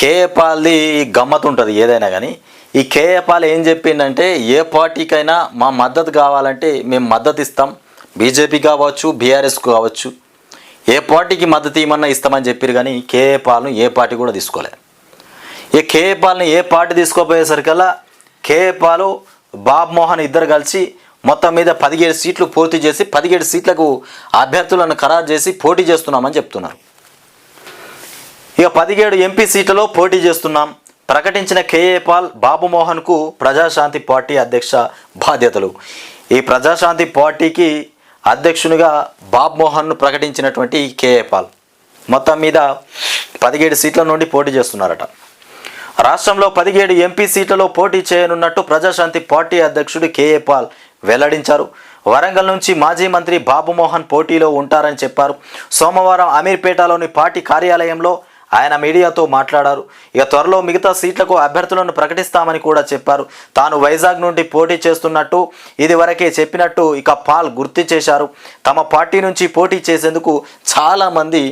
కేఏపాల్ది గమ్మత్ ఉంటుంది ఏదైనా కానీ. ఈ కేఏపాల్ ఏం చెప్పిందంటే ఏ పార్టీకైనా మా మద్దతు కావాలంటే మేము మద్దతు ఇస్తాం. బీజేపీ కావచ్చు బీఆర్ఎస్ కావచ్చు. ఏ పార్టీకి మద్దతు ఇవ్వమన్నా ఇస్తామని చెప్పారు కానీ కేఏపాల్ను ఏ పార్టీ కూడా తీసుకోలే. ఈ కేఏపాల్ని ఏ పార్టీ తీసుకోపోయేసరికల్లా కేఏపాలు బాబ్ మోహన్ ఇద్దరు కలిసి మొత్తం మీద పదిహేడు సీట్లు పూర్తి చేసి పదిహేడు సీట్లకు అభ్యర్థులను ఖరారు చేసి పోటీ చేస్తున్నామని చెప్తున్నారు. ఇక పదిహేడు ఎంపీ సీట్లలో పోటీ చేస్తున్నాం. ప్రకటించిన కేఏ పాల్ బాబుమోహన్కు ప్రజాశాంతి పార్టీ అధ్యక్ష బాధ్యతలు. ఈ ప్రజాశాంతి పార్టీకి అధ్యక్షునిగా బాబుమోహన్ను ప్రకటించినటువంటి కేఏ పాల్. మొత్తం మీద పదిహేడు సీట్ల నుండి పోటీ చేస్తున్నారట. రాష్ట్రంలో పదిహేడు ఎంపీ సీట్లలో పోటీ చేయనున్నట్టు ప్రజాశాంతి పార్టీ అధ్యక్షుడు కేఏ పాల్ వెల్లడించారు. వరంగల్ నుంచి మాజీ మంత్రి బాబుమోహన్ పోటీలో ఉంటారని చెప్పారు. సోమవారం అమీర్పేటలోని పార్టీ కార్యాలయంలో ఆయన మీడియాతో మాట్లాడారు. ఇక త్వరలో మిగతా సీట్లకు అభ్యర్థులను ప్రకటిస్తామని కూడా చెప్పారు. తాను వైజాగ్ నుండి పోటీ చేస్తున్నట్టు ఇదివరకే చెప్పినట్టు ఇక పాల్ గుర్తు చేశారు. తమ పార్టీ నుంచి పోటీ చేసేందుకు చాలామంది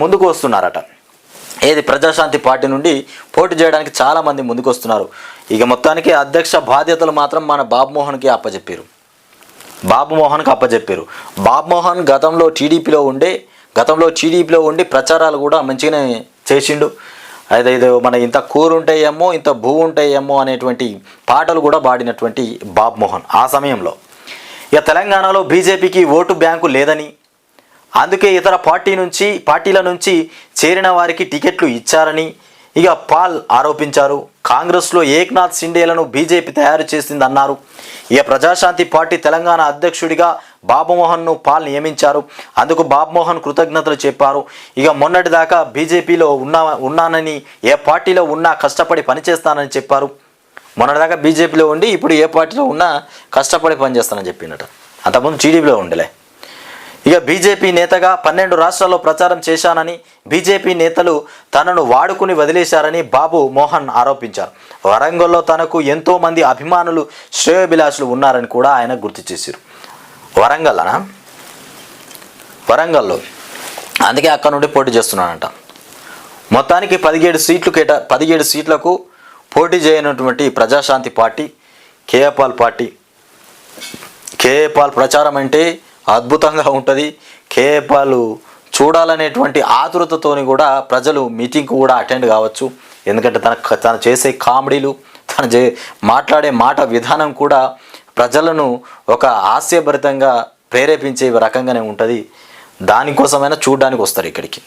ముందుకు వస్తున్నారట. ఏది ప్రజాశాంతి పార్టీ నుండి పోటీ చేయడానికి చాలామంది ముందుకు వస్తున్నారు. ఇక మొత్తానికి అధ్యక్ష బాధ్యతలు మాత్రం మన బాబుమోహన్కి అప్పచెప్పారు బాబుమోహన్కి అప్పచెప్పారు బాబుమోహన్ గతంలో టీడీపీలో ఉండే గతంలో టీడీపీలో ఉండి ప్రచారాలు కూడా మంచిగానే చేసిండు. అయితే ఇది మన ఇంత కూరు ఉంటాయేమో ఇంత భూ ఉంటాయేమో అనేటువంటి పాటలు కూడా పాడినటువంటి బాబుమోహన్ ఆ సమయంలో. ఇక తెలంగాణలో బీజేపీకి ఓటు బ్యాంకు లేదని అందుకే ఇతర పార్టీ నుంచి పార్టీల నుంచి చేరిన వారికి టికెట్లు ఇచ్చారని ఇక పాల్ ఆరోపించారు. కాంగ్రెస్లో ఏక్నాథ్ సిండేలను బీజేపీ తయారు చేసిందన్నారు. ఇక ప్రజాశాంతి పార్టీ తెలంగాణ అధ్యక్షుడిగా బాబుమోహన్ను పాల్ నియమించారు. అందుకు బాబుమోహన్ కృతజ్ఞతలు చెప్పారు. ఇక మొన్నటిదాకా బీజేపీలో ఉన్నా ఉన్నానని ఏ పార్టీలో ఉన్నా కష్టపడి పనిచేస్తానని చెప్పారు. మొన్నటిదాకా బీజేపీలో ఉండి ఇప్పుడు ఏ పార్టీలో ఉన్నా కష్టపడి పనిచేస్తానని చెప్పిండట అంతకుముందు టీడీపీలో ఉండలే. ఇక బీజేపీ నేతగా పన్నెండు రాష్ట్రాల్లో ప్రచారం చేశానని బీజేపీ నేతలు తనను వాడుకుని వదిలేశారని బాబు మోహన్ ఆరోపించారు. వరంగల్లో తనకు ఎంతో మంది అభిమానులు శ్రేయోభిలాషులు ఉన్నారని కూడా ఆయన గుర్తు చేశారు. వరంగల్ అనా వరంగల్లో. అందుకే అక్కడ నుండి పోటీ చేస్తున్నానంట మొత్తానికి పదిహేడు సీట్లు కేటా పదిహేడు సీట్లకు పోటీ చేయనటువంటి ప్రజాశాంతి పార్టీ కేఏపాల్ పార్టీ. కేఏపాల్ ప్రచారం అంటే అద్భుతంగా ఉంటుంది. కేపాలు చూడాలనేటువంటి ఆతురతతోని కూడా ప్రజలు మీటింగ్కు కూడా అటెండ్ కావచ్చు. ఎందుకంటే తన తను చేసే కామెడీలు తను చే మాట్లాడే మాట విధానం కూడా ప్రజలను ఒక హాస్యభరితంగా ప్రేరేపించే రకంగానే ఉంటుంది. దానికోసమైనా చూడడానికి వస్తారు ఇక్కడికి.